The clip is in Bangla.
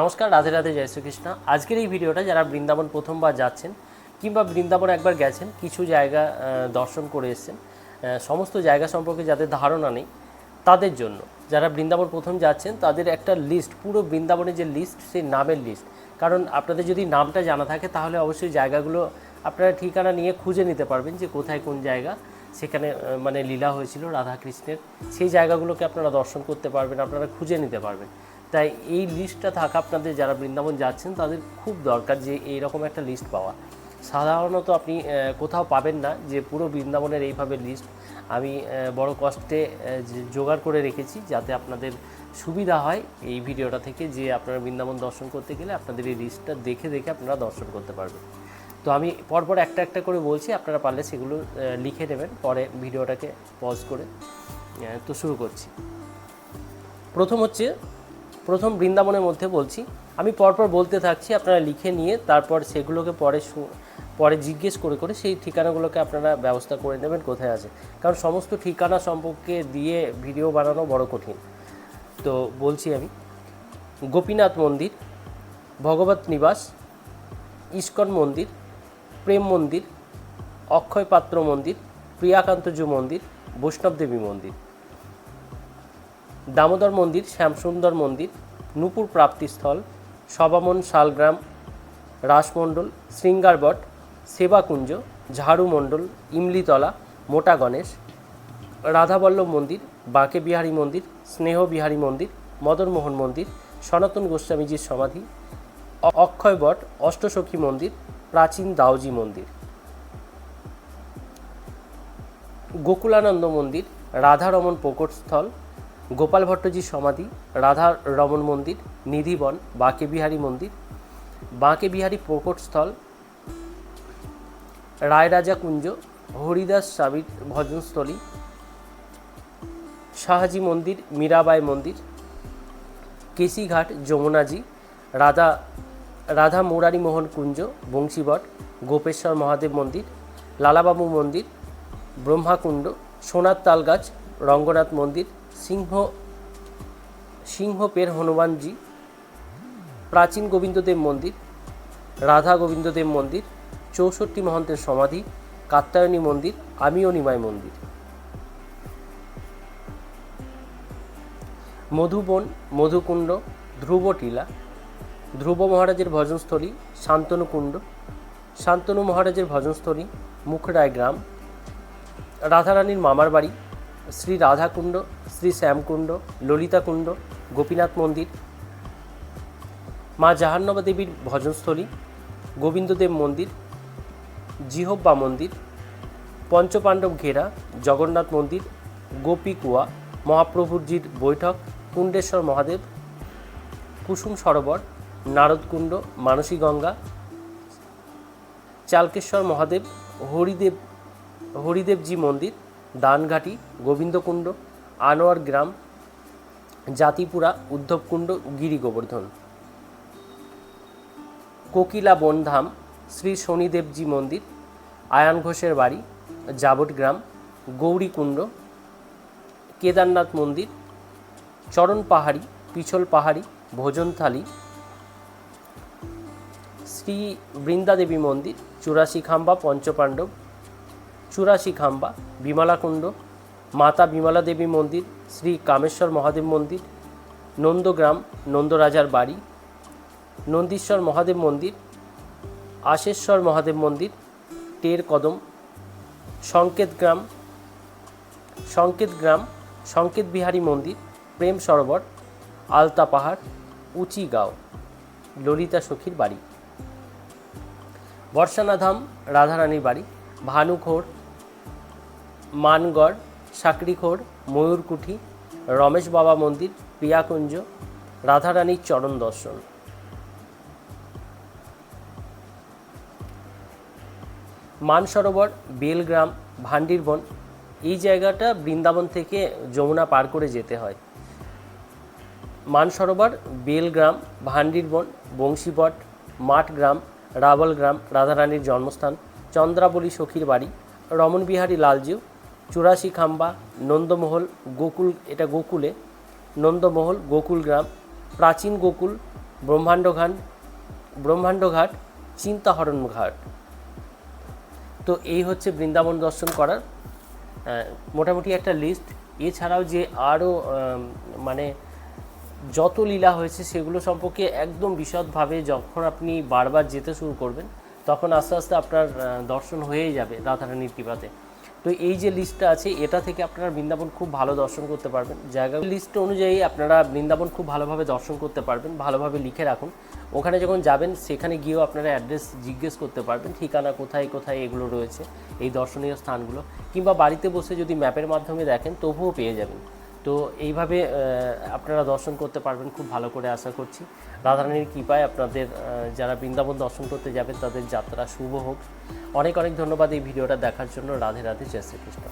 নমস্কার, রাধে রাধে, জয় শ্রীকৃষ্ণ। আজকের এই ভিডিওটা যারা বৃন্দাবন প্রথমবার যাচ্ছেন কিংবা বৃন্দাবন একবার গেছেন, কিছু জায়গা দর্শন করে এসেছেন সমস্ত জায়গা সম্পর্কে যাদের ধারণা নেই, তাদের জন্য যারা বৃন্দাবন প্রথম যাচ্ছেন, তাদের একটা লিস্ট পুরো বৃন্দাবনের যে লিস্ট সেই নামের লিস্ট কারণ আপনাদের যদি নামটা জানা থাকে, তাহলে অবশ্যই জায়গাগুলো আপনারা ঠিকানা নিয়ে খুঁজে নিতে পারবেন যে কোথায় কোন জায়গা। সেখানে মানে লীলা হয়েছিল রাধাকৃষ্ণের। সেই জায়গাগুলোকে আপনারা দর্শন করতে পারবেন, আপনারা খুঁজে নিতে পারবেন। তাই এই লিস্টটা থাকা আপনাদের যারা বৃন্দাবন যাচ্ছেন, তাদের খুব দরকার যে এইরকম একটা লিস্ট পাওয়া। সাধারণত আপনি কোথাও পাবেন না যে পুরো বৃন্দাবনের এইভাবে লিস্ট আমি বড় কষ্টে জোগাড় করে রেখেছি যাতে আপনাদের সুবিধা হয় এই ভিডিওটা থেকে যে আপনারা বৃন্দাবন দর্শন করতে গেলে আপনাদের এই লিস্টটা দেখে দেখে আপনারা দর্শন করতে পারবেন। তো আমি পরপর একটা একটা করে বলছি, আপনারা পারলে সেগুলো লিখে নেবেন। পরে ভিডিওটাকে পজ করে তো শুরু করছি। প্রথম হচ্ছে প্রথম বৃন্দাবনের মধ্যে বলছি, আমি পরপর বলতে থাকছি, আপনারা লিখে নিয়ে তারপর সেগুলোকে পরে পরে জিজ্ঞেস করে করে সেই ঠিকানাগুলোকে আপনারা ব্যবস্থা করে নেবেন কোথায় আছে। কারণ সমস্ত ঠিকানা সম্পর্কে দিয়ে ভিডিও বানানো বড় কঠিন। তো বলছি আমি, গোপীনাথ মন্দির, ভগবত নিবাস, ইস্কন মন্দির, প্রেম মন্দির, অক্ষয় পাত্র মন্দির, প্রিয়াকান্তজু মন্দির বৈষ্ণবদেবী মন্দির, দামোদর মন্দির, শ্যামসুন্দর মন্দির নূপুর প্রাপ্তিস্থল, সবামন শালগ্রাম, রাসমণ্ডল, শৃঙ্গারবট, সেবাকুঞ্জ ঝাড়ুমণ্ডল ইমলিতলা, মোটা গণেশ, রাধাবল্লভ মন্দির, বাঁকে বিহারী মন্দির, স্নেহ বিহারী মন্দির মদনমোহন মন্দির, সনাতন গোস্বামীজির সমাধি অক্ষয়বট অষ্টসখী মন্দির, প্রাচীন দাওজি মন্দির। গোকুলানন্দ মন্দির রাধারমন প্রকটস্থল গোপাল ভট্টজির সমাধি, রাধা রমন মন্দির, নিধিবন, বাঁকে বিহারী মন্দির, বাঁকে বিহারী প্রকটস্থল রায়রাজা কুঞ্জ, হরিদাস স্বামীর ভজনস্থলী, শাহাজি মন্দির, মীরাবাই মন্দির, কেশিঘাট, যমুনাজি, রাধা রাধা মুরারি মোহন কুঞ্জ, বংশীবট, গোপেশ্বর মহাদেব মন্দির, লালাবাবু মন্দির, ব্রহ্মাকুণ্ড, সোনার তালগাছ, রঙ্গনাথ মন্দির সিংহ সিংহপের হনুমানজি, প্রাচীন গোবিন্দদেব মন্দির, রাধা গোবিন্দদেব মন্দির, চৌষট্টি মহন্তের সমাধি, কাত্যায়নী মন্দির আমিও নিমাই মন্দির। মধুবন, মধুকুণ্ড, ধ্রুবটিলা, ধ্রুব মহারাজের ভজনস্থলী, শান্তনুকুণ্ড, শান্তনু মহারাজের ভজনস্থলী, মুখরায় গ্রাম, রাধারানীর মামার বাড়ি, শ্রী রাধাকুণ্ড শ্রী শ্যামকুণ্ড ললিতাকুণ্ড গোপীনাথ মন্দির, মা জাহান্নবা দেবীর ভজনস্থলী, গোবিন্দদেব মন্দির, জিহব্বা মন্দির, পঞ্চপাণ্ডব ঘেরা, জগন্নাথ মন্দির গোপীকুয়া মহাপ্রভুজির বৈঠক, কুণ্ডেশ্বর মহাদেব, কুসুম সরোবর নারদকুণ্ড মানসী গঙ্গা, চালকেশ্বর মহাদেব, হরিদেব, হরিদেবজি মন্দির, দানঘাটি, গোবিন্দকুণ্ড আনোয়ার গ্রাম, জাতিপুরা, উদ্ধবকুণ্ড, গিরি গোবর্ধন। কোকিলা বনধাম, শ্রী শনিদেবজি মন্দির, আয়ান ঘোষের বাড়ি জাবট গ্রাম গৌরীকুণ্ড, কেদারনাথ মন্দির, চরণ পাহাড়ি, পিছল পাহাড়ি, ভোজনথালি, শ্রী বৃন্দাদেবী মন্দির চুরাশি খাম্বা পঞ্চপাণ্ডব চুরাশি খাম্বা বিমলাকুণ্ড মাতা বিমলা দেবী মন্দির, শ্রী কামেশ্বর মহাদেব মন্দির, নন্দগ্রাম, নন্দরাজার বাড়ি, নন্দীশ্বর মহাদেব মন্দির, আশেশ্বর মহাদেব মন্দির, টের কদম, সংকেত গ্রাম সংকেত গ্রাম, সংকেত বিহারী মন্দির, প্রেম সরোবর, আলতা পাহাড় উচিগাঁও ললিতা সখীর বাড়ি। বর্ষানাধাম রাধারানীর বাড়ি ভানুখোড় মানগড় সাকরিখোড় ময়ূরকুঠি, রমেশ বাবা মন্দির প্রিয়াকুঞ্জ রাধারানীর চরণ দর্শন। মানসরোবর, বেলগ্রাম, ভান্ডিরবন, এই জায়গাটা বৃন্দাবন থেকে যমুনা পার করে যেতে হয়। মানসরোবর, বেলগ্রাম, ভান্ডিরবন, বংশীবট, মাঠগ্রাম, রাবলগ্রাম, রাধারানীর জন্মস্থান, চন্দ্রাবলী সখীর বাড়ি, রমণবিহারী লালজিউ চুরাশি খাম্বা, নন্দমহল, গোকুল, এটা গোকুলে, নন্দমহল, গোকুল গ্রাম, প্রাচীন গোকুল ব্রহ্মাণ্ড ঘাট ব্রহ্মাণ্ড ঘাট চিন্তাহরণ ঘাট তো এই হচ্ছে বৃন্দাবন দর্শন করার মোটামুটি একটা লিস্ট এছাড়াও যে আরও মানে যত লীলা হয়েছে সেগুলো সম্পর্কে একদম বিশদভাবে যখন আপনি বারবার যেতে শুরু করবেন, তখন আস্তে আস্তে আপনার দর্শন হয়েই যাবে রাধারানীর কৃপাতে। তো এই যে লিস্টটা আছে, এটা থেকে আপনারা বৃন্দাবন খুব ভালো দর্শন করতে পারবেন। জায়গা লিস্ট অনুযায়ী আপনারা বৃন্দাবন খুব ভালোভাবে দর্শন করতে পারবেন, ভালোভাবে লিখে রাখুন। ওখানে যখন যাবেন, সেখানে গিয়েও আপনারা অ্যাড্রেস জিজ্ঞেস করতে পারবেন, ঠিকানা কোথায় কোথায় এগুলো রয়েছে, এই দর্শনীয় স্থানগুলো। কিংবা বাড়িতে বসে যদি ম্যাপের মাধ্যমে দেখেন, তবুও পেয়ে যাবেন। তো এইভাবে আপনারা দর্শন করতে পারবেন খুব ভালো করে আশা করছি। রাধারানীর কৃপায় আপনাদের যারা বৃন্দাবন দর্শন করতে যাবেন তাদের যাত্রা শুভ হোক। অনেক অনেক ধন্যবাদ এই ভিডিওটা দেখার জন্য। রাধে রাধে, জয় শ্রীকৃষ্ণ।